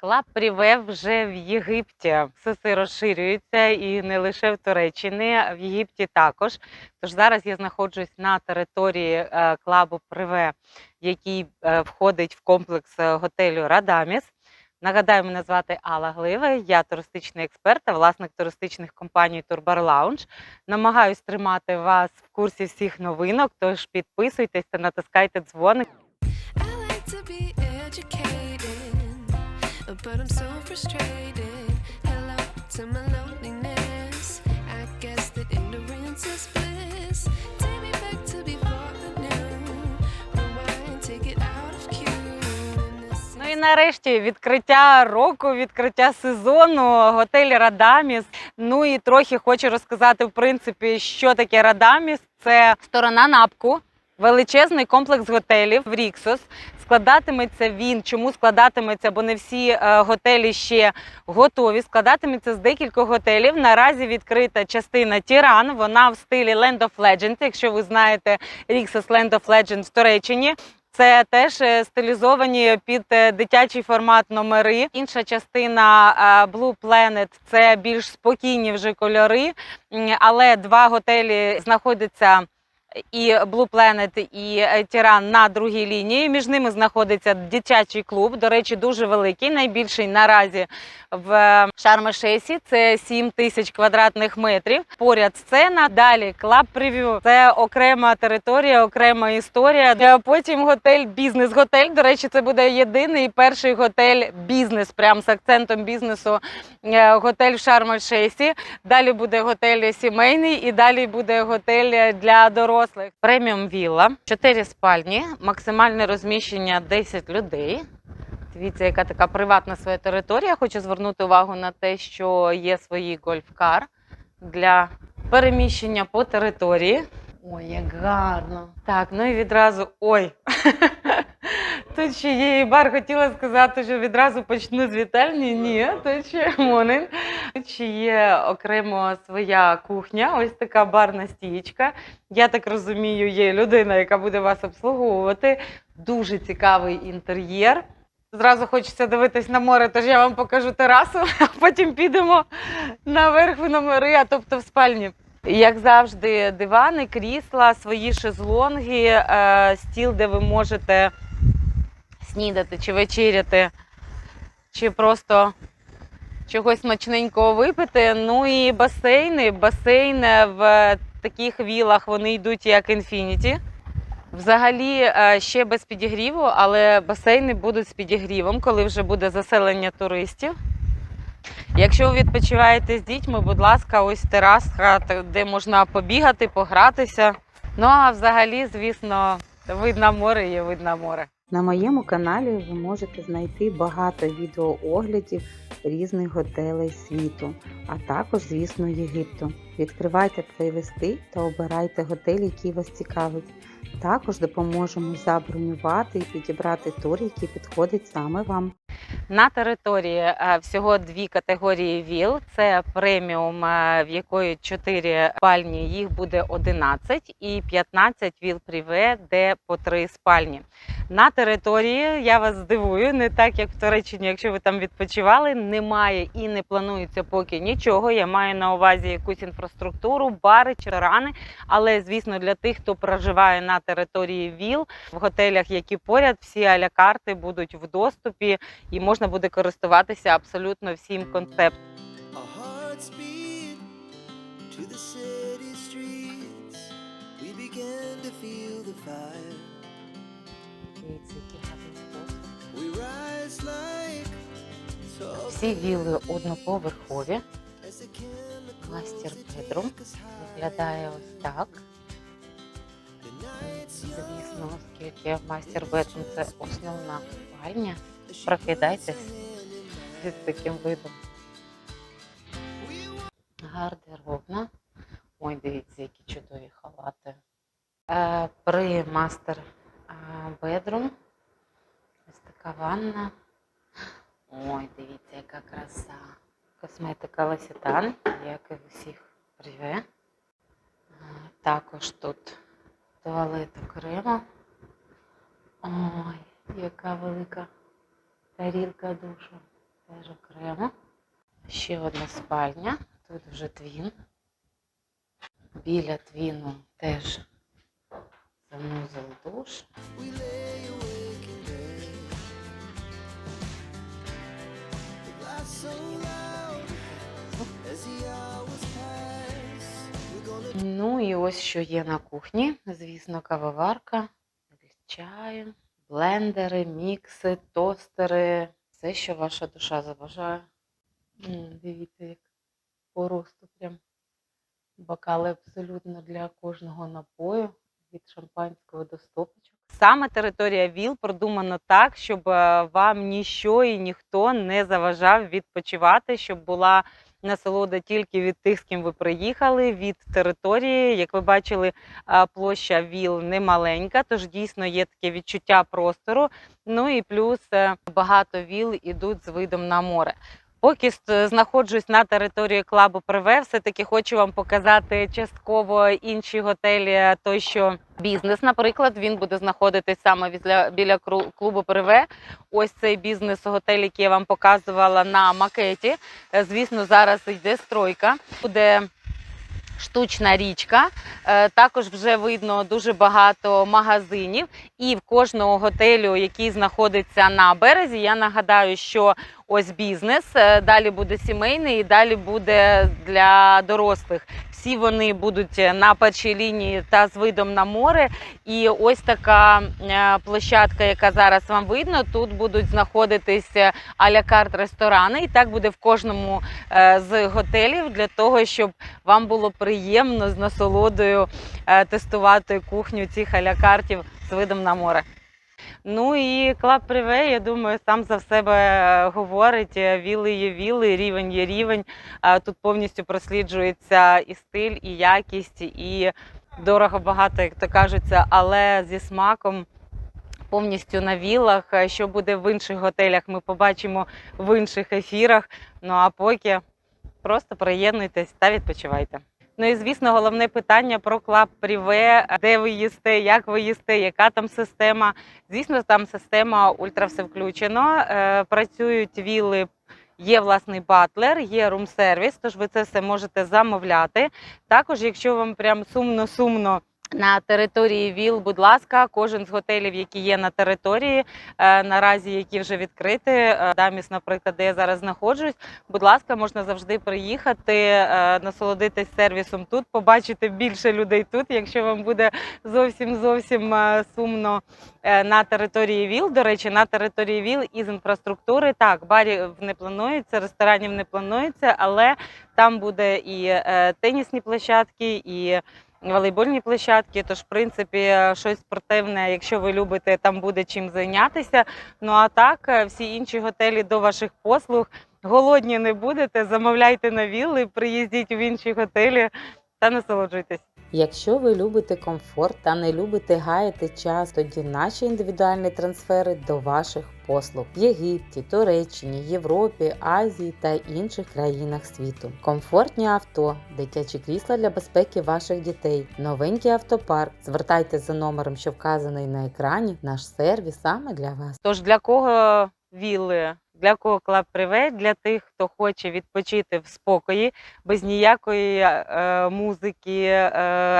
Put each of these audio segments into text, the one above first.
Клаб Пріве вже в Єгипті. Сеси розширюються і не лише в Туреччині, а в Єгипті також. Тож зараз я знаходжусь на території е, клабу Приве, який е, входить в комплекс е, готелю Радаміс. Нагадаю, мене звати Алла Глива, я туристичний експерт та власник туристичних компаній Турбар Лаунж. Намагаюсь тримати вас в курсі всіх новинок, тож підписуйтесь та натискайте дзвоник. But I'm so frustrated. Hello to my loneliness. I guess that ignorance is bliss. Take me back to before the new. Rewind, take it out of Ну і нарешті відкриття року, відкриття сезону, готель Радаміс. Ну і трохи хочу розказати, в принципі, що таке Радаміс. Це сторона напку. Величезний комплекс готелів в Ріксос. Складатиметься він. Чому складатиметься? Бо не всі е, готелі ще готові. Складатиметься з декількох готелів. Наразі відкрита частина Тіран. Вона в стилі Land of Legends. Якщо ви знаєте Ріксос Land of Legends в Туреччині. Це теж е, стилізовані під е, дитячий формат номери. Інша частина Blue Planet – це більш спокійні вже кольори, але два готелі знаходяться. І Blue Planet, і е, Тіран на другій лінії. Між ними знаходиться дитячий клуб. До речі, дуже великий, найбільший наразі в Шарм-Шесі. Це 7 тисяч квадратних метрів. Поряд сцена. Далі клаб прев'ю. Це окрема територія, окрема історія. Е, Потім готель бізнес. Готель. До речі, це буде єдиний перший готель бізнес, прям з акцентом бізнесу. е, Готель в Шарм-Шесі. Далі буде готель сімейний і далі буде готель для дорослих. Преміум вілла, 4 спальні, максимальне розміщення 10 людей. Дивіться, яка така приватна своя територія. Хочу звернути увагу на те, що є свої гольф-кар для переміщення по території. Ой, як гарно. Так, ну і відразу ой. Тут ще є і бар. Хотіла сказати, що відразу почну з вітальні. Ні, ще монин. Тут ще є окремо своя кухня, ось така барна стієчка. Я так розумію, є людина, яка буде вас обслуговувати. Дуже цікавий інтер'єр. Зразу хочеться дивитись на море, тож я вам покажу терасу, а потім підемо наверх в номери, а тобто в спальні. Як завжди, дивани, крісла, свої шезлонги, е, стіл, де ви можете снідати чи вечеряти, чи просто чогось смачненького випити. Ну і басейни. Басейни в таких вілах вони йдуть як інфініті. Взагалі е, ще без підігріву, але басейни будуть з підігрівом, коли вже буде заселення туристів. Якщо ви відпочиваєте з дітьми, будь ласка, ось тераска, де можна побігати, погратися. Ну а взагалі, звісно, видно море є видно море. На моєму каналі ви можете знайти багато відеооглядів різних готелей світу, а також, звісно, Єгипту. Відкривайте плейлисти та обирайте готель, який вас цікавить. Також допоможемо забронювати і підібрати тур, який підходить саме вам. На території е, всього дві категорії ВІЛ. Це преміум, е, в якої 4 спальні, їх буде 11, і 15 ВІЛ Пріве, де по 3 спальні. На території я вас здивую, не так як в Туреччині, якщо ви там відпочивали, немає і не планується поки нічого. Я маю на увазі якусь інфраструктуру, бари чи ресторани. Але звісно, для тих, хто проживає на території ВІЛ, в готелях, які поряд, всі аля-карти будуть в доступі, і можна буде користуватися абсолютно всім концептом. Всі віли одноповерхові. Мастер high. виглядає ось так. Звісно, оскільки мастер бедрум це основна спальня. Прокидайтесь з таким видом. Гардеробна. Ой, дивіться, які чудові халати. Е, при мастер е, бедрум. Ось така ванна. Ой, дивіться, яка краса. Косметика Лосітан, як і в усіх приве. Е, Також тут туалет окремо. Ой, яка велика тарілка душу. теж окремо. Ще одна спальня. Тут вже твін. Біля твіну теж санузел душ. Ну і ось що є на кухні. Звісно, кавоварка чаю, блендери, мікси, тостери. Все, що ваша душа забажає. М, Дивіться, як по росту прям бокали абсолютно для кожного напою, від шампанського до стопочок. Саме територія ВІЛ продумано так, щоб е, вам ніщо і ніхто не заважав відпочивати, щоб була насолода тільки від тих, з ким ви приїхали, від території. Як ви бачили, площа ВІЛ не маленька, тож дійсно є таке відчуття простору. Ну і плюс е, багато ВІЛ ідуть з видом на море. Поки знаходжусь на території клабу Приве, все-таки хочу вам показати частково інші готелі, той що бізнес, наприклад, він буде знаходитись саме біля, клубу Приве. Ось цей бізнес-готель, який я вам показувала на макеті. Е, Звісно, зараз йде стройка. Буде штучна річка. Е, Також вже видно дуже багато магазинів. І в кожного готелю, який знаходиться на березі, я нагадаю, що ось бізнес, е, далі буде сімейний і далі буде для дорослих. Всі вони будуть на першій лінії та з видом на море. І ось така е, площадка, яка зараз вам видно. Тут будуть знаходитись е, а-ля карт ресторани. І так буде в кожному е, з готелів для того, щоб вам було приємно з насолодою е, тестувати кухню цих а-ля картів з видом на море. Ну і Клаб Приве, я думаю, сам за себе е, говорить. Е, Віли є віли, рівень є рівень. Тут повністю просліджується і стиль, і якість, і дорого багато, як то кажуться, але зі смаком. Повністю на вілах. Е, Що буде в інших готелях, ми побачимо в інших ефірах. Ну а поки просто приєднуйтесь та відпочивайте. Ну і звісно, головне питання про клаб Пріве, де ви їсте, як ви їсте, яка там система. Звісно, там система ультра все включено. Е, Працюють віли. Є власний батлер, є рум-сервіс, тож ви це все можете замовляти. Також, якщо вам прям сумно-сумно на території ВІЛ, будь ласка, кожен з готелів, які є на території, е, наразі які вже відкриті, е, Даміс, наприклад, де я зараз знаходжусь, будь ласка, можна завжди приїхати, е, насолодитись сервісом тут, побачити більше людей тут, якщо вам буде зовсім зовсім е, сумно е, на території ВІЛ. До речі, на території ВІЛ із інфраструктури так, барів не планується, ресторанів не планується, але там буде і е, тенісні площадки, і волейбольні площадки. Тож, в принципі, е, щось спортивне, якщо ви любите, там буде чим зайнятися. Ну а так, е, всі інші готелі до ваших послуг. Голодні не будете, замовляйте на вілли, приїздіть в інші готелі та насолоджуйтесь. Якщо ви любите комфорт та не любите гаяти час, тоді наші індивідуальні трансфери до ваших послуг в Єгипті, Туреччині, Європі, Азії та інших країнах світу. Комфортні авто, дитячі крісла для безпеки ваших дітей, новенький автопарк. Звертайтеся за номером, що вказаний на екрані. Наш сервіс саме для вас. Тож для кого вілли? Для кого клаб привет? Для тих, хто хоче відпочити в спокої, без ніякої е, музики, е,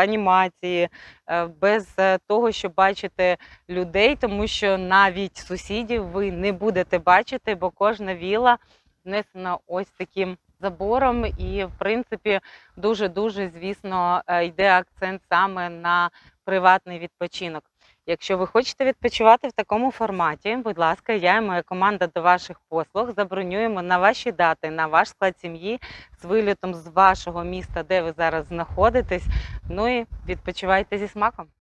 анімації, е, без е, того, щоб бачити людей, тому що навіть сусідів ви не будете бачити, бо кожна віла внесена ось таким забором. І, в принципі, дуже дуже звісно е, йде акцент саме на приватний відпочинок. Якщо ви хочете відпочивати в такому форматі, будь ласка, я і моя команда до ваших послуг забронюємо на ваші дати, на ваш склад сім'ї з вилітом з вашого міста, де ви зараз знаходитесь. Ну і відпочивайте зі смаком.